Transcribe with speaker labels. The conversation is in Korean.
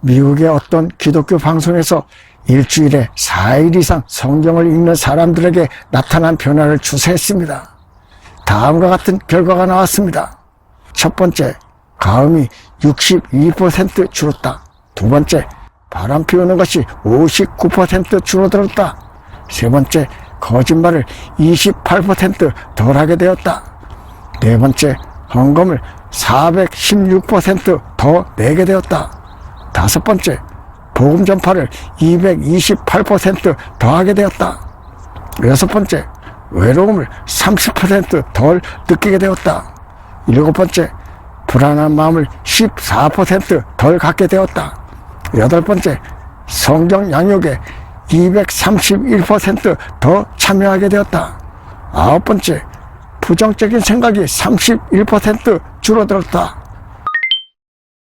Speaker 1: 미국의 어떤 기독교 방송에서 일주일에 4일 이상 성경을 읽는 사람들에게 나타난 변화를 조사했습니다. 다음과 같은 결과가 나왔습니다. 첫 번째, 가음이 62% 줄었다. 두 번째, 바람 피우는 것이 59% 줄어들었다. 세 번째, 거짓말을 28%덜 하게 되었다. 네 번째, 헌금을 416%더 내게 되었다. 다섯 번째, 복음 전파를 228%더 하게 되었다. 여섯 번째, 외로움을 30%덜 느끼게 되었다. 일곱 번째, 불안한 마음을 14%덜 갖게 되었다. 여덟 번째, 성경 양육에 231%더 참여하게 되었다. 아홉 번째, 부정적인 생각이 31% 줄어들었다.